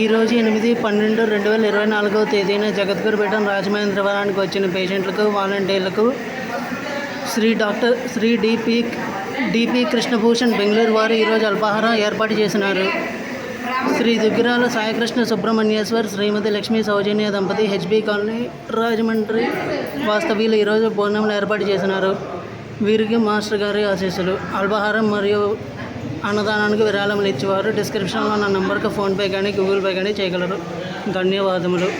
ఈరోజు ఎనిమిది పన్నెండు రెండు వేల ఇరవై నాలుగవ తేదీన జగద్గురుపేట రాజమహేంద్రవరానికి వచ్చిన పేషెంట్లకు వాలంటీర్లకు Shri doctor Shri DP DP Krishnabhushan Bengaluru వారు ఈరోజు అల్పాహారం ఏర్పాటు చేసినారు. శ్రీ దుగ్గిరాల సాయికృష్ణ సుబ్రహ్మణ్యేశ్వర్ శ్రీమతి లక్ష్మీ సౌజన్య దంపతి హెచ్బి కాలనీ రాజమండ్రి వాస్తవ్యులు ఈరోజు భోజనంలో ఏర్పాటు చేసినారు. వీరికి మాస్టర్ గారి ఆశీస్సులు. అల్పాహారం మరియు అన్నదానానికి విరాళములు ఇచ్చేవారు డిస్క్రిప్షన్లో నా నెంబర్కి ఫోన్పే కానీ గూగుల్ పే కానీ చేయగలరు ధన్యవాదములు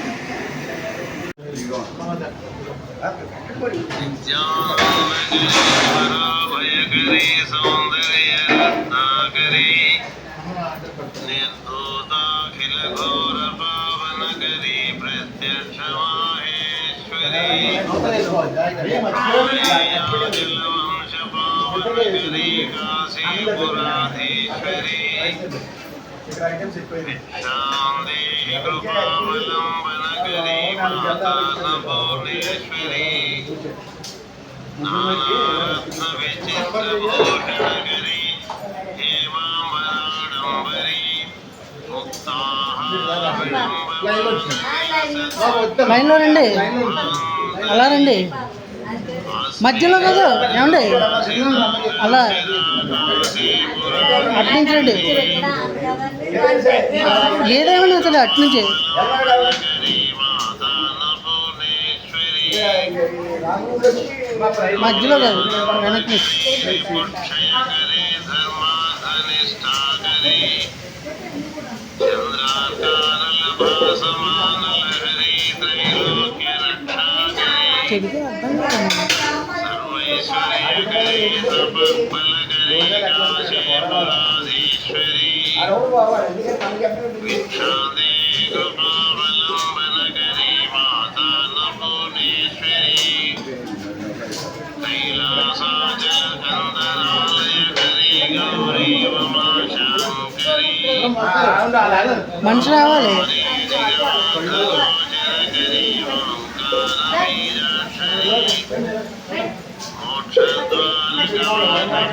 ప్రత్యక్ష సంపూర్ణేశ్వరి నానారత్న విచిత్రభూషణగిరి హేమాంబరాడంబరి. ముక్తాహారండి అలా రండి. మధ్యలో కదా? ఏమండి? అలా అట్నుంచండి రండి. ఏదేమన్నా అసలు అట్నుంచి మధ్యలో కాదు? వెనక్కి. కైలాసాచలకందరాలయకరీ గౌరీ ఉమాశంకరీ మనిషి రావాలి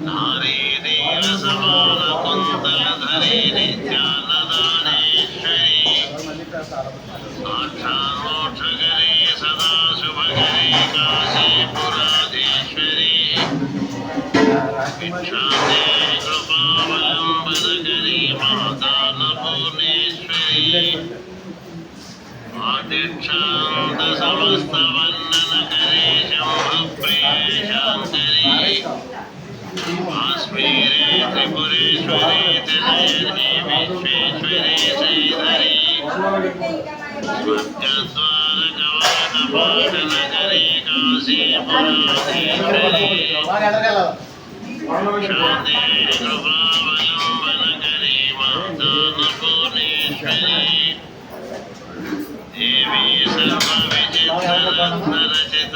నారీ నీల సమాన కుంతలధరీ నిత్యానదానేశ్వరీ సాక్షాన్మోక్షకరీ సదా శుభకరీ కాశీపురాధీశ్వరీ భిక్షాదే కృపావలంబనకరీ మాతా ఆదిక్షాంత సమస్త శంభప్రియ శాంకరీ దేవీ సర్వ విచిత్ర రచిత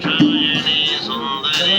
శ్రీధరీ సుందరి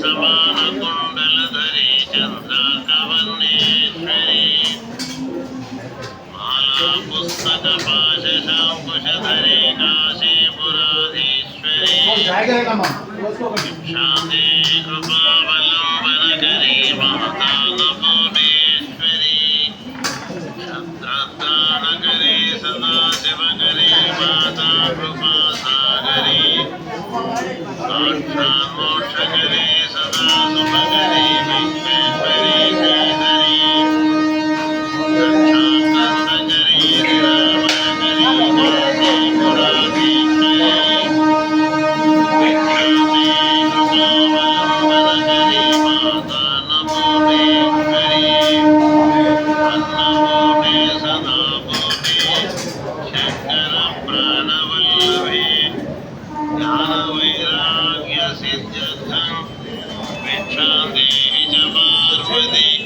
సమాన కుండల ధరి చంద్రాకవర్ణేశ్వరి మాలా పుస్తక పాశ శాంకుశ ధరి కాశీపురాధీశ్వరి శాంతి కృపావలంబన కరీ మహతానప पार्वती